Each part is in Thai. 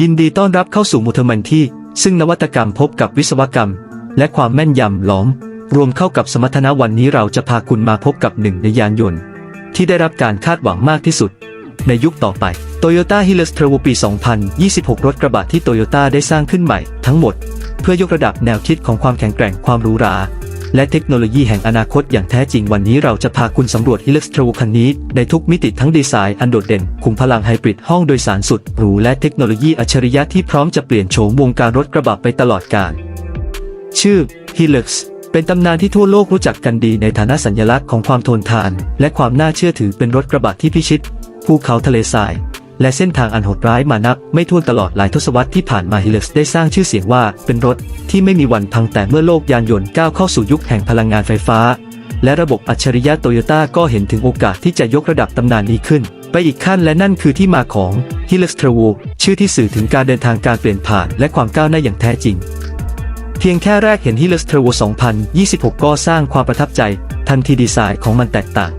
ยินดีต้อนรับเข้าสู่มูเทอร์มันที่ ซึ่งนวัตกรรมพบกับวิศวกรรม และความแม่นยำหลอม รวมเข้ากับสมรรถนะวันนี้เราจะพาคุณมาพบกับหนึ่งในยานยนต์ ที่ได้รับการคาดหวังมากที่สุด ในยุคต่อไป Toyota Hilux Turbo ปี 2026 รถกระบะที่ Toyota ได้สร้างขึ้นใหม่ทั้งหมด เพื่อยกระดับแนวคิดของความแข็งแกร่งความหรูหรา และเทคโนโลยีแห่งอนาคตอย่างแท้จริงวันนี้เราจะพาคุณสำรวจ Hilux Turbo คันนี้ ในทุกมิติทั้งดีไซน์อันโดดเด่น คุมพลังไฮบริดห้องโดยสารสุดหรูและเทคโนโลยีอัจฉริยะที่พร้อมจะเปลี่ยนโฉมวงการรถกระบะไปตลอดกาลชื่อ Hilux เป็นตำนานที่ทั่วโลกรู้จักกันดีในฐานะสัญลักษณ์ของความทนทาน และความน่าเชื่อถือเป็นรถกระบะที่พิชิตภูเขาทะเลทราย และเส้นทางอันโหดร้ายมานับไม่ถ้วนตลอดหลายทศวรรษที่ผ่านมา Hilux ได้สร้างชื่อเสียงว่าเป็นรถที่ไม่มีวันพังแต่เมื่อโลกยานยนต์ก้าวเข้าสู่ยุคแห่งพลังงานไฟฟ้า และระบบอัจฉริยะโตโยต้าก็เห็นถึงโอกาสที่จะยกระดับตำนานนี้ขึ้น ไปอีกขั้นและนั่นคือที่มาของ Hilux Turbo ชื่อที่สื่อถึงการเดินทางการเปลี่ยนผ่าน และความก้าวหน้าอย่างแท้จริงเพียงแค่แรกเห็น Hilux Turbo 2026 ก็สร้างความประทับใจ ทันทีดีไซน์ของมันแตกต่าง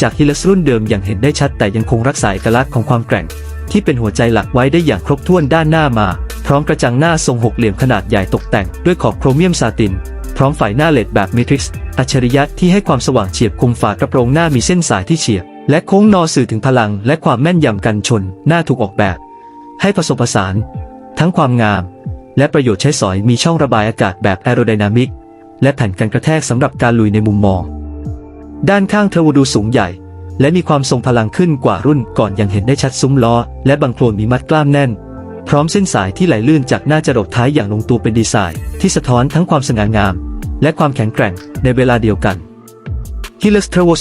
จาก Hilux รุ่นเดิมอย่างเห็นได้ชัดแต่ยังคงรักษาเอกลักษณ์ของความแกร่ง ที่เป็นหัวใจหลักไว้ได้อย่างครบถ้วนด้านหน้ามา พร้อมกระจังหน้าทรงหกเหลี่ยมขนาดใหญ่ตกแต่งด้วยขอบโครเมียมซาติน พร้อมไฟหน้าเลดแบบมิทริกซ์อัจฉริยะที่ให้ความสว่างเฉียบคมฝากระโปรงหน้ามีเส้นสายที่เฉียบ และโค้งนอสื่อถึงพลัง และความแม่นยำกันชน หน้าถูกออกแบบ ให้ผสมผสาน ทั้งความงาม และประโยชน์ใช้สอยมีช่องระบายอากาศแบบแอโรไดนามิกและแผ่นกันกระแทกสำหรับการลุยในมุมมอง ด้านข้างเทวดูสูงใหญ่ และมีความทรงพลังขึ้นกว่ารุ่นก่อนอย่างเห็นได้ชัดซุ้มล้อ และบังโคลนมีมัดกล้ามแน่น พร้อมเส้นสายที่ไหลลื่นจากหน้าจรดท้ายอย่างลงตัวเป็นดีไซน์ ที่สะท้อนทั้งความสง่างาม และความแข็งแกร่งในเวลาเดียวกัน Hilux Turbo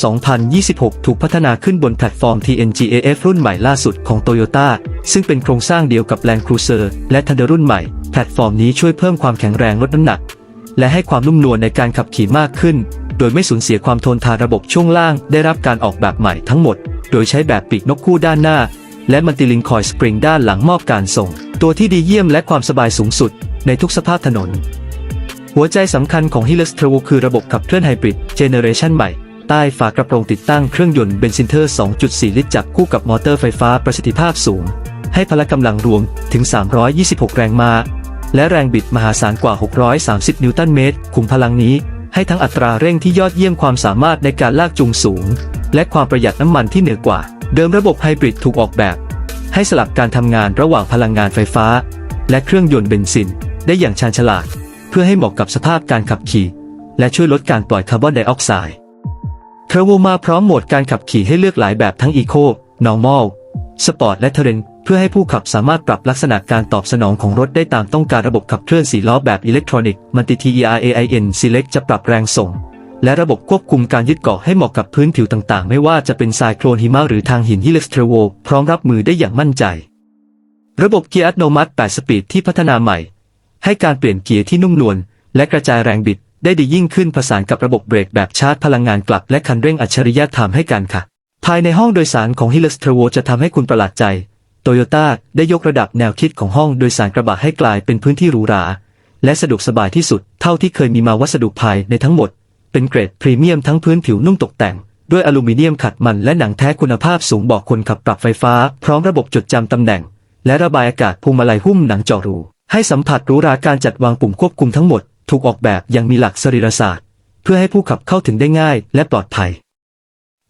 2026 ถูกพัฒนาขึ้นบนแพลตฟอร์ม TNGAF รุ่นใหม่ล่าสุดของ Toyota ซึ่งเป็นโครงสร้างเดียวกับ Land Cruiser และ Thunder รุ่นใหม่ แพลตฟอร์มนี้ช่วยเพิ่มความแข็งแรงลดน้ำหนัก และให้ความนุ่มนวลในการขับขี่มากขึ้น โดยไม่สูญเสียความทนทานระบบช่วงล่าง ได้รับการออกแบบใหม่ทั้งหมด โดยใช้แบบปีกนกคู่ด้านหน้า และมัลติลิงคอยสปริงด้านหลังมอบการส่ง ตัวที่ดีเยี่ยมและความสบายสูงสุด ในทุกสภาพถนน หัวใจสำคัญของ Hilux Turbo คือระบบขับเคลื่อนไฮบริดเจเนเรชันใหม่ใต้ฝากระโปรงติดตั้งเครื่องยนต์เบนซินเทอร์ 2.4 ลิตรจับคู่กับมอเตอร์ไฟฟ้าประสิทธิภาพสูง ให้พละกำลังรวมถึง 326 แรงม้าและแรงบิดมหาศาลกว่า 630 นิวตันเมตร คุมพลังนี้ ให้ทั้งอัตราเร่งที่ยอดเยี่ยมความสามารถในการลากจูงสูง และความประหยัดน้ำมันที่เหนือกว่า เดิมระบบไฮบริดถูกออกแบบ ให้สลับการทำงานระหว่างพลังงานไฟฟ้า และเครื่องยนต์เบนซิน ได้อย่างชาญฉลาด เพื่อให้เหมาะกับสภาพการขับขี่ และช่วยลดการปล่อยคาร์บอนไดออกไซด์เทอร์โวมาพร้อมโหมดการขับขี่ให้เลือกหลายแบบทั้ง Eco Normal Sport และ Terrain เพื่อให้ผู้ขับสามารถปรับลักษณะการตอบสนองของรถได้ตามต้องการระบบขับเคลื่อนสีล้อแบบอิเล็กทรอนิกส์ Multi TERAIN Select จะปรับแรงส่ง และระบบควบคุมการยึดเกาะให้เหมาะกับพื้นผิวต่างๆ ไม่ว่าจะเป็นทรายโคลนหิมะหรือทางหิน Helix Turbo พร้อมรับมือได้อย่างมั่นใจ ระบบเกียร์อัตโนมัติ 8 สปีดที่พัฒนาใหม่ ให้การเปลี่ยนเกียร์ที่นุ่มนวลและกระจายแรงบิดได้ดียิ่งขึ้นผสานกับระบบเบรกแบบชาร์จพลังงานกลับและคันเร่งอัจฉริยะทำให้กันค่ะ ภายในห้องโดยสารของ Hilux Turbo จะทำให้คุณประหลาดใจ โตโยต้าได้ยกระดับแนวคิดของห้องโดยสารกระบะให้กลายเป็นพื้นที่หรูหรา และสะดวกสบายที่สุดเท่าที่เคยมีมาวัสดุภายในทั้งหมด เป็นเกรดพรีเมียมทั้งพื้นผิวนุ่มตกแต่ง ด้วยอลูมิเนียมขัดมันและหนังแท้คุณภาพสูงบอกคนขับปรับไฟฟ้า พร้อมระบบจดจำตำแหน่ง และระบายอากาศพวงมาลัยหุ้มหนังเจาะรูให้สัมผัสหรูหราการจัดวางปุ่มควบคุมทั้งหมด ถูกออกแบบอย่างมีหลักสรีรศาสตร์ เพื่อให้ผู้ขับเข้าถึงได้ง่ายและปลอดภัย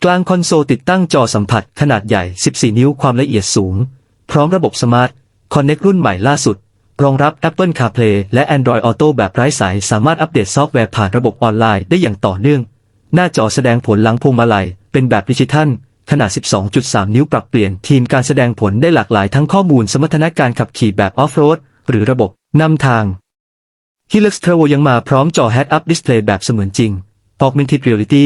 กลางคอนโซลติดตั้งจอสัมผัสขนาดใหญ่ 14 นิ้วความละเอียดสูง พร้อมระบบสมาร์ทคอนเน็กรุ่นใหม่ล่าสุด รองรับ Apple CarPlay และ Android Auto แบบไร้สาย สามารถอัปเดตซอฟต์แวร์ผ่านระบบออนไลน์ได้อย่างต่อเนื่อง หน้าจอแสดงผลหลังพวงมาลัย เป็นแบบดิจิทัล ขนาด 12.3 นิ้วปรับเปลี่ยนทีมการแสดงผลได้หลากหลายทั้งข้อมูลสมรรถนะการขับขี่แบบออฟโรดหรือระบบนำทาง Helix Turbo ยังมาพร้อมจอ Head-Up Display แบบเสมือนจริง Augmented Reality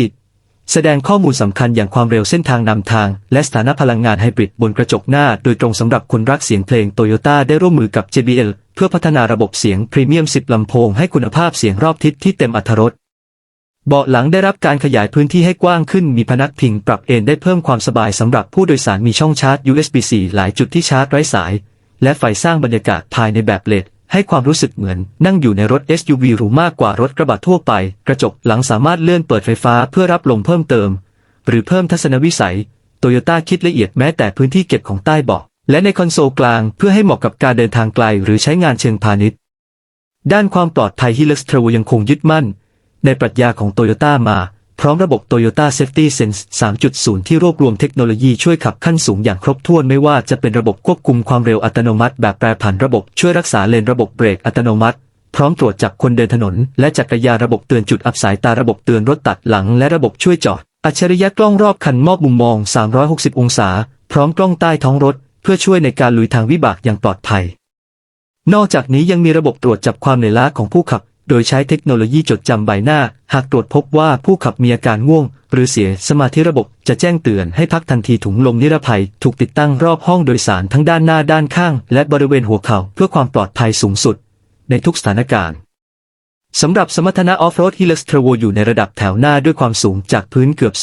แสดงข้อมูลสำคัญอย่างความเร็วเส้นทางนำทาง และสถานะพลังงานไฮบริดบนกระจกหน้า โดยตรงสำหรับคนรักเสียงเพลงโตโยต้าได้ร่วมมือกับ JBL เพื่อพัฒนาระบบเสียงพรีเมียม 10 ลำโพงให้คุณภาพเสียงรอบทิศที่เต็มอรรถรสเบาะหลังได้รับการขยายพื้นที่ให้กว้างขึ้นมีพนักพิงปรับเอนได้เพิ่มความสบายสำหรับผู้โดยสารมีช่องชาร์จ USB-C หลายจุดที่ชาร์จไร้สาย และไฟสร้างบรรยากาศภายในแบบเลด ให้ความรู้สึกเหมือนนั่งอยู่ในรถ SUV หรูมากกว่ารถกระบะทั่วไป กระจกหลังสามารถเลื่อนเปิดไฟฟ้าเพื่อรับลมเพิ่มเติม หรือเพิ่มทัศนวิสัยโตโยต้าคิดละเอียดแม้แต่พื้นที่เก็บของใต้เบาะและในคอนโซลกลางเพื่อให้เหมาะกับการเดินทางไกลหรือใช้งานเชิงพาณิชย์ ด้านความปลอดภัย Hilux Travel ยังคงยึดมั่น ในปรัชญาของ Toyota มา พร้อมระบบ Toyota Safety Sense 3.0 ที่รวบรวมเทคโนโลยีช่วยขับขั้นสูงอย่างครบถ้วนไม่ว่าจะเป็นระบบควบคุมความเร็วอัตโนมัติ แบบแปรผันระบบช่วยรักษาเลนระบบเบรกอัตโนมัติ พร้อมตรวจจับคนเดินถนน และจักรยานระบบเตือนจุดอับสายตาระบบเตือนรถตัดหลัง และระบบช่วยจอด อัจฉริยะกล้องรอบคันมอบมุมมอง 360 องศา พร้อมกล้องใต้ท้องรถ เพื่อช่วยในการลุยทางวิบากอย่างปลอดภัย นอกจากนี้ยังมีระบบตรวจจับความเหนื่อยล้าของผู้ขับ โดยใช้เทคโนโลยีจดจำใบหน้า หากตรวจพบว่าผู้ขับมีอาการง่วง หรือเสียสมาธิระบบจะแจ้งเตือนให้พักทันทีถุงลมนิรภัย ถูกติดตั้งรอบห้องโดยสารทั้งด้านหน้าด้านข้าง และบริเวณหัวเข่าเพื่อความปลอดภัยสูงสุด ในทุกสถานการณ์สำหรับสมรรถนะออฟโรด Hilux Travel อยู่ในระดับแถวหน้าด้วยความสูงจากพื้นเกือบ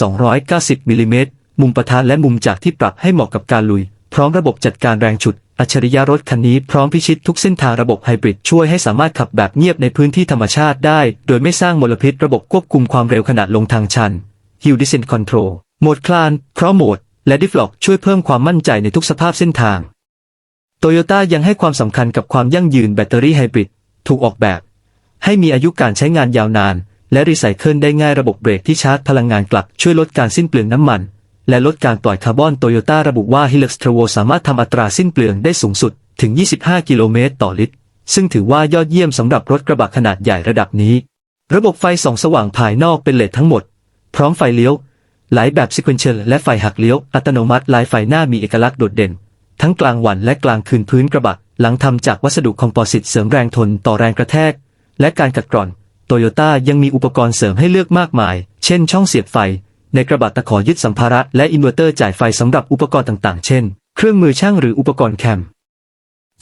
290มิลลิเมตรมุมปะทะและมุมจากที่ปรับให้เหมาะกับการลุย พร้อมระบบจัดการแรงฉุด อัจฉริยะรถคันนี้พร้อมพิชิตทุกเส้นทางระบบไฮบริดช่วยให้สามารถขับแบบเงียบในพื้นที่ธรรมชาติได้ โดยไม่สร้างมลพิษระบบควบคุมความเร็วขณะลงทางชัน Hill Descent Control โหมดคลานเพราะโหมด และ Diff Lock ช่วยเพิ่มความมั่นใจในทุกสภาพเส้นทางโตโยต้ายังให้ความสำคัญกับความยั่งยืนแบตเตอรี่ไฮบริดถูกออกแบบ ให้มีอายุการใช้งานยาวนาน และรีไซเคิลได้ง่ายระบบเบรกที่ชาร์จพลังงานกลับช่วยลดการสิ้นเปลืองน้ำมัน และลดการปล่อยคาร์บอนโตโยต้าระบุว่า Hilux Travel สามารถทำอัตราสิ้นเปลืองได้สูงสุดถึง 25 กิโลเมตรต่อลิตร ซึ่งถือว่ายอดเยี่ยมสำหรับรถกระบะขนาดใหญ่ระดับนี้ ระบบไฟส่องสว่างภายนอกเป็นเลดทั้งหมด พร้อมไฟเลี้ยว หลายแบบ sequential และไฟหักเลี้ยวอัตโนมัติลายไฟหน้ามีเอกลักษณ์โดดเด่น ทั้งกลางวันและกลางคืนพื้นกระบะ หลังทำจากวัสดุคอมโพสิตเสริมแรงทนต่อแรงกระแทก และการกัดกร่อนโตโยต้ายังมีอุปกรณ์เสริมให้เลือกมากมาย เช่นช่องเสียบไฟ ในกระบะตะขอยึดสัมภาระและอินเวอร์เตอร์จ่ายไฟสำหรับอุปกรณ์ต่างๆ เช่น เครื่องมือช่างหรืออุปกรณ์แคม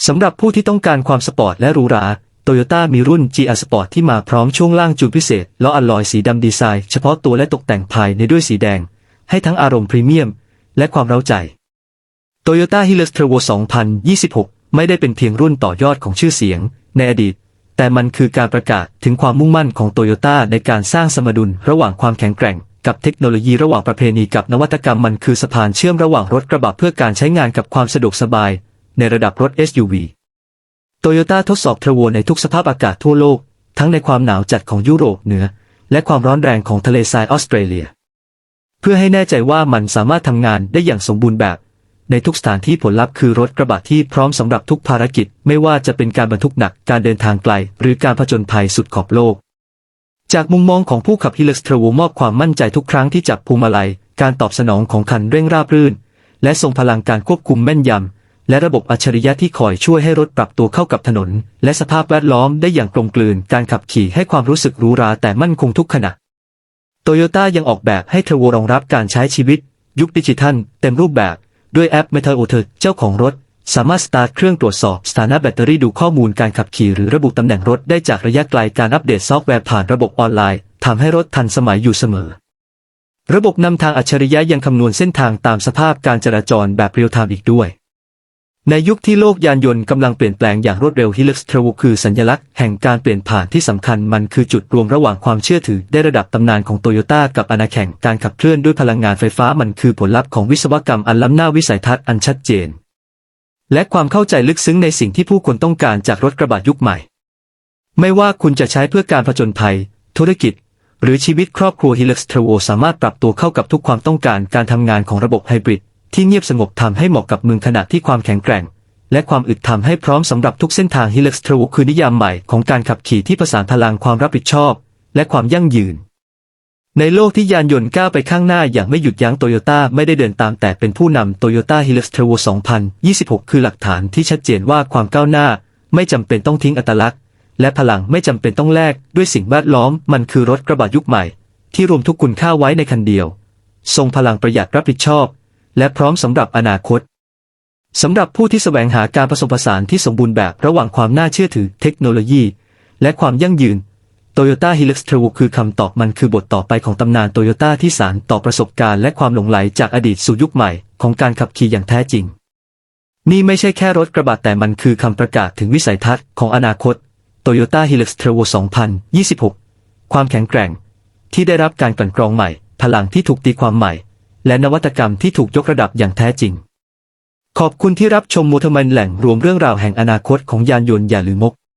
สำหรับผู้ที่ต้องการความสปอร์ตและหรูหราโตโยต้ามีรุ่น GR Sport ที่มาพร้อมช่วงล่างจูนพิเศษล้ออัลลอยสีดำดีไซน์เฉพาะตัวและตกแต่งภายในด้วยสีแดง ให้ทั้งอารมณ์พรีเมียม และความเร้าใจ Toyota Hilux Travel 2026 ไม่ได้เป็นเพียงรุ่นต่อยอดของชื่อเสียง ในอดีต แต่มันคือการประกาศถึงความมุ่งมั่นของโตโยต้าในการสร้างสมดุลระหว่างความแข็งแกร่ง กับเทคโนโลยีระหว่างประเพณีกับนวัตกรรมมันคือสะพานเชื่อมระหว่างรถกระบะเพื่อการใช้งานกับความสะดวกสบาย ในระดับรถ SUV โตโยต้าทดสอบเทร์โวในทุกสภาพอากาศทั่วโลก ทั้งในความหนาวจัดของยุโรปเหนือ และความร้อนแรงของทะเลทรายออสเตรเลีย เพื่อให้แน่ใจว่ามันสามารถทำงานได้อย่างสมบูรณ์แบบ ในทุกสถานที่ผลลัพธ์คือรถกระบะที่พร้อมสำหรับทุกภารกิจ ไม่ว่าจะเป็นการบรรทุกหนักการเดินทางไกล หรือการผจญภัยสุดขอบโลก จากมุมมองของผู้ขับ Hilux Travel มอบความมั่นใจทุกครั้งที่จับพวงมาลัย การตอบสนองของคันเร่งราบรื่น และทรงพลังการควบคุมแม่นยำ และระบบอัจฉริยะที่คอยช่วยให้รถปรับตัวเข้ากับถนน และสภาพแวดล้อมได้อย่างกลมกลืน การขับขี่ให้ความรู้สึกหรูหราแต่มั่นคงทุกขณะโตโยต้ายังออกแบบให้เทรวรองรับการใช้ชีวิต ยุคดิจิทัล เต็มรูปแบบด้วยแอป m e t a o t e r เจ้าของรถ สามารถสตาร์ทเครื่องตรวจสอบสถานะแบตเตอรี่ดูข้อมูลการขับขี่หรือระบุตำแหน่งรถได้จากระยะไกลการอัปเดตซอฟต์แวร์ผ่านระบบออนไลน์ทำให้รถทันสมัยอยู่เสมอ ระบบนำทางอัจฉริยะยังคำนวณเส้นทางตามสภาพการจราจรแบบเรียลไทม์อีกด้วย ในยุคที่โลกยานยนต์กำลังเปลี่ยนแปลงอย่างรวดเร็ว Hilux Travel คือสัญลักษณ์แห่งการเปลี่ยนผ่านที่สำคัญมันคือจุดรวมระหว่างความเชื่อถือได้ระดับตำนานของโตโยต้ากับอาณาแข่งการขับเคลื่อนด้วยพลังงานไฟฟ้ามันคือผลลัพธ์ของวิศวกรรมอันล้ำหน้าวิสัยทัศน์อันชัดเจน และความเข้าใจลึกซึ้งในสิ่งที่ผู้คนต้องการจากรถกระบะยุคใหม่ ไม่ว่าคุณจะใช้เพื่อการผจญภัย ธุรกิจ หรือชีวิตครอบครัว Hilux Travel สามารถปรับตัวเข้ากับทุกความต้องการการทำงานของระบบไฮบริดที่เงียบสงบทำให้เหมาะกับเมืองขณะที่ความแข็งแกร่ง และความอึดทำให้พร้อมสำหรับทุกเส้นทาง Hilux Travel คือนิยามใหม่ของการขับขี่ที่ผสานพลังความรับผิดชอบ และความยั่งยืน ในโลกที่ยานยนต์ก้าวไปข้างหน้าอย่างไม่หยุดยั้งโตโยต้าไม่ได้เดินตามแต่เป็นผู้นำโตโยต้า Hilux Travel 2026 คือหลักฐานที่ชัดเจนว่าความก้าวหน้า ไม่จำเป็นต้องทิ้งอัตลักษณ์ และพลังไม่จำเป็นต้องแลกด้วยสิ่งแวดล้อมมันคือรถกระบะยุคใหม่ ที่รวมทุกคุณค่าไว้ในคันเดียว ทรงพลังประหยัดรับผิดชอบ และพร้อมสำหรับอนาคตสำหรับผู้ที่แสวงหาการผสมผสานที่สมบูรณ์แบบระหว่างความน่าเชื่อถือเทคโนโลยี และความยั่งยืน Toyota Hilux Travel คือคำตอบมันคือบทต่อไปของตำนานโตโยต้าที่สานต่อประสบการณ์และความหลงไหลจากอดีตสู่ยุคใหม่ของการขับขี่อย่างแท้จริง นี่ไม่ใช่แค่รถกระบะแต่มันคือคำประกาศถึงวิสัยทัศน์ของอนาคต Toyota Hilux Travel 2026 ความแข็งแกร่ง ที่ได้รับการกลั่นกรองใหม่ พลังที่ถูกตีความใหม่ และนวัตกรรมที่ถูกยกระดับอย่างแท้จริง ขอบคุณที่รับชมมูทมันแหล่งรวมเรื่องราวแห่งอนาคตของยานยนต์อย่าลืมมก